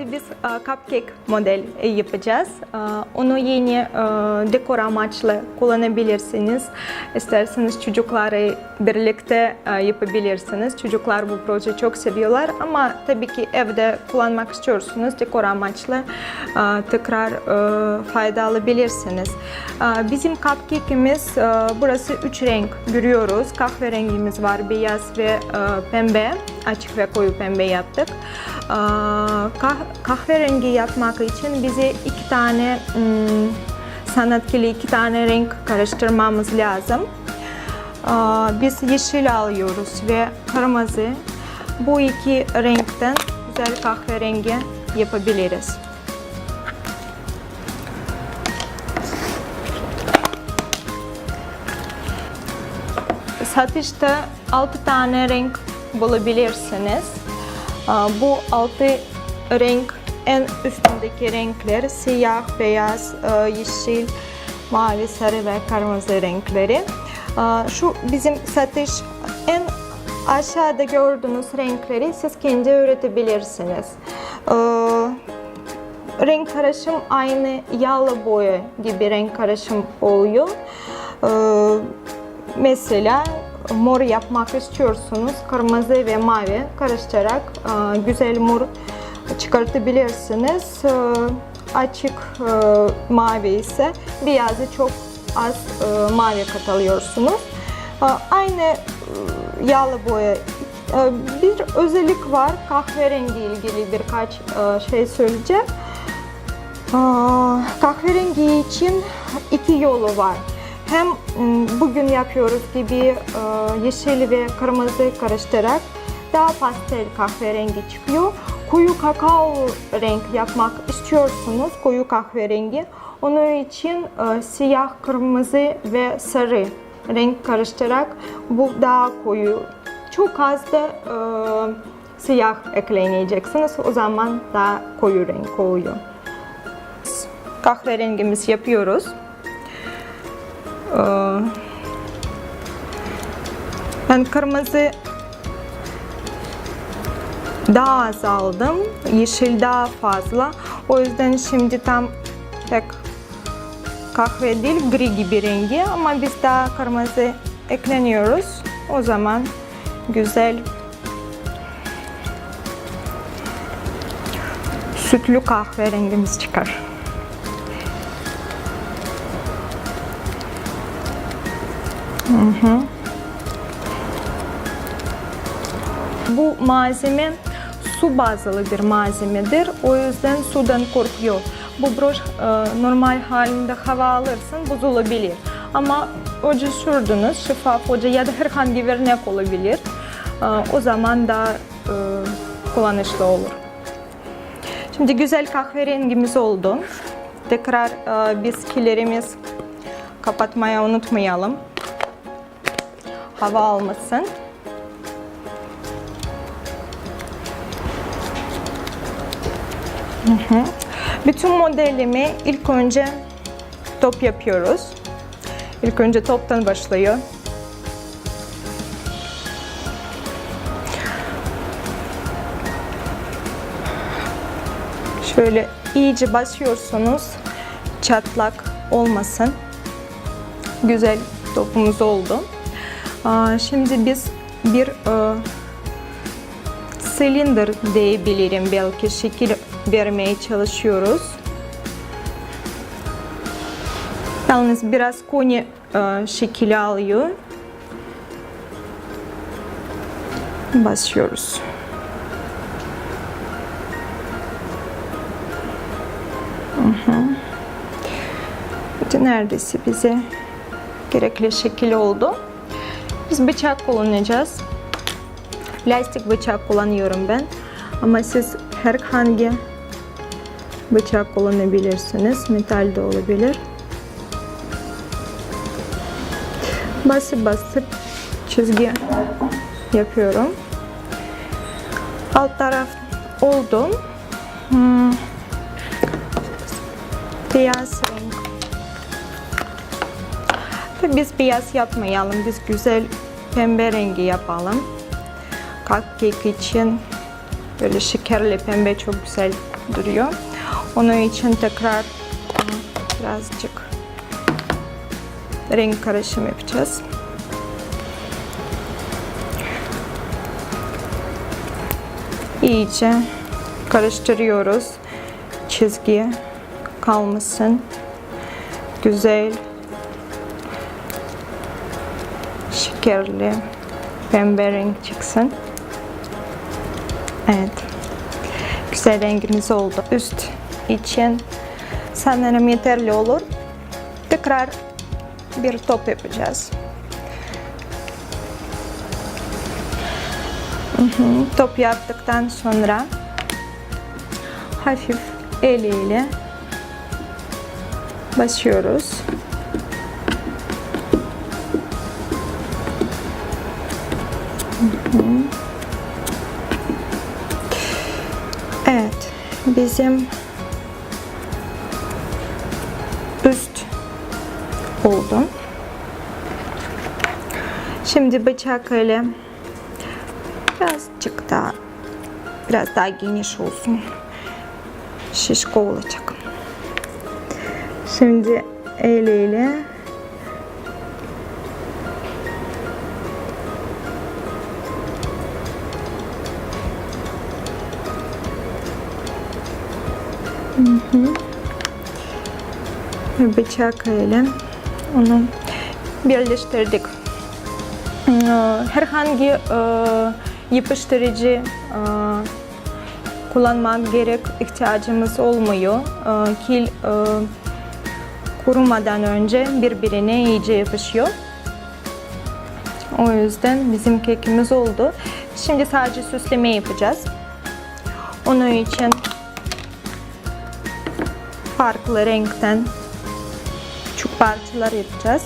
Şimdi biz e, cupcake model e, yapacağız. E, Onu yeni dekor amaçlı kullanabilirsiniz. İsterseniz çocukları birlikte yapabilirsiniz. Çocuklar bu projeyi çok seviyorlar ama tabii ki evde kullanmak istiyorsunuz dekor amaçlı tekrar fayda alabilirsiniz. Bizim cupcake'imiz burası üç renk görüyoruz. Kahverengimiz var, beyaz ve pembe. Açık ve koyu pembe yaptık. Kah- kahverengi yapmak için bize iki tane hmm, sanatkili iki tane renk karıştırmamız lazım. Biz yeşil alıyoruz ve kırmızı. Bu iki renkten güzel kahverengi yapabiliriz. Satışta 6 tane renk bulabilirsiniz. Bu 6 renk en üstündeki renkler siyah, beyaz, e, yeşil, mavi, sarı ve kırmızı renkleri. Aa, Şu bizim satış en aşağıda gördüğünüz renkleri siz kendi üretebilirsiniz. Ee, renk karışım aynı yağlı boya gibi renk karışım oluyor. Mesela mor yapmak istiyorsunuz, kırmızı ve mavi karıştırarak e, güzel mor çıkartabilirsiniz. Ee, açık e, mavi ise beyazı çok az e, mavi katılıyorsunuz. Ee, Aynı e, yağlı boya ee, bir özellik var kahverengi ilgili birkaç şey söyleyeceğim. Aa, Kahverengi için iki yolu var. Hem bugün yapıyoruz gibi yeşil ve kırmızı karıştırarak daha pastel kahverengi çıkıyor. Koyu kakao renk yapmak istiyorsunuz, koyu kahverengi. Onun için e, siyah, kırmızı ve sarı renk karıştırarak bu daha koyu. Çok az da e, siyah ekleyeceksiniz. O zaman daha koyu renk oluyor kahverengimiz yapıyoruz. Ee, Ben kırmızı daha az aldım. Yeşil daha fazla. O yüzden şimdi tam pek kahve değil gri gibi rengi ama biz daha kırmızı ekleniyoruz. O zaman güzel sütlü kahverengimiz çıkar. Bu malzeme su bazlı bir malzemedir. O yüzden sudan korkuyor. Bu broş e, normal halinde hava alırsın bozulabilir. Ama oca sürdünüz şeffaf oca ya da herhangi bir renk olabilir. E, o zaman da e, kullanışlı olur. Şimdi güzel kahverengimiz oldu. Tekrar e, biz kilerimiz kapatmayı unutmayalım. Hava almasın. Hı hı. Bütün modelimi ilk önce top yapıyoruz. İlk önce toptan başlıyor. Şöyle iyice basıyorsunuz. Çatlak olmasın. Güzel topumuz oldu. Şimdi biz bir e, silindir diyebilirim belki şekil vermeye çalışıyoruz. Yalnız biraz koni e, alıyor. Basıyoruz. Hı hı. Neredeyse bize gerekli şekil oldu. Biz bıçak kullanacağız. Plastik bıçak kullanıyorum ben. Ama siz herhangi bıçak kullanabilirsiniz. Metal de olabilir. Basıp basıp çizgi yapıyorum. Alt taraf oldu. Hmm. Beyaz renk. Biz beyaz yapmayalım. Biz güzel pembe rengi yapalım. Cupcake için böyle şekerli pembe çok güzel duruyor. Onun için tekrar birazcık renk karışımı yapacağız. İyice karıştırıyoruz. Çizgi kalmasın. Güzel şekerli pembe renk çıksın. Evet. Güzel rengimiz oldu. Üst için sanırım yeterli olur. Tekrar bir top yapacağız. Top yaptıktan sonra hafif eliyle basıyoruz. Hı bizim üst oldu. Şimdi bıçak ile birazcık daha biraz daha geniş olsun. Şişko olacak. Şimdi eliyle ve bıçak ile onu birleştirdik. Herhangi e, yapıştırıcı e, kullanmak gerek ihtiyacımız olmuyor. E, Kil kurumadan önce birbirine iyice yapışıyor. O yüzden bizim kekimiz oldu. Şimdi sadece süsleme yapacağız. Onun için farklı renkten küçük parçalar yapacağız.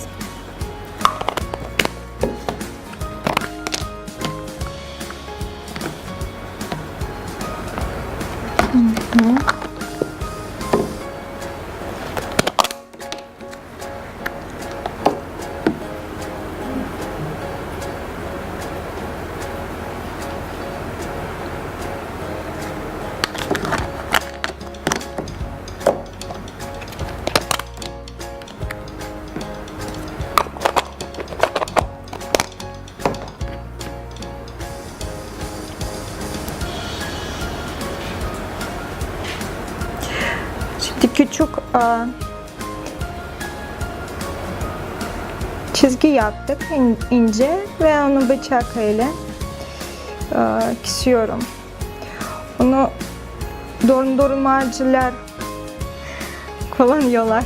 Küçük e, çizgi yaptık in- ince ve onu bıçak ile e, kesiyorum. Onu dondurmacılar kullanıyorlar.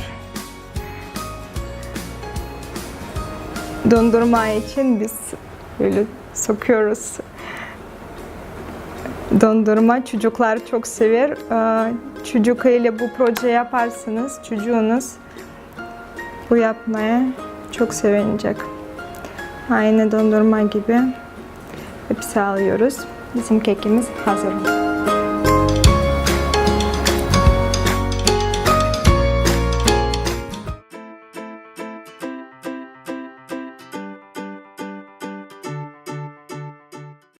Dondurma için biz böyle sokuyoruz. Dondurma çocuklar çok sever. Çocuk ile bu proje yaparsanız çocuğunuz bu yapmaya çok sevinecek. Aynı dondurma gibi hepsi alıyoruz. Bizim kekimiz hazır.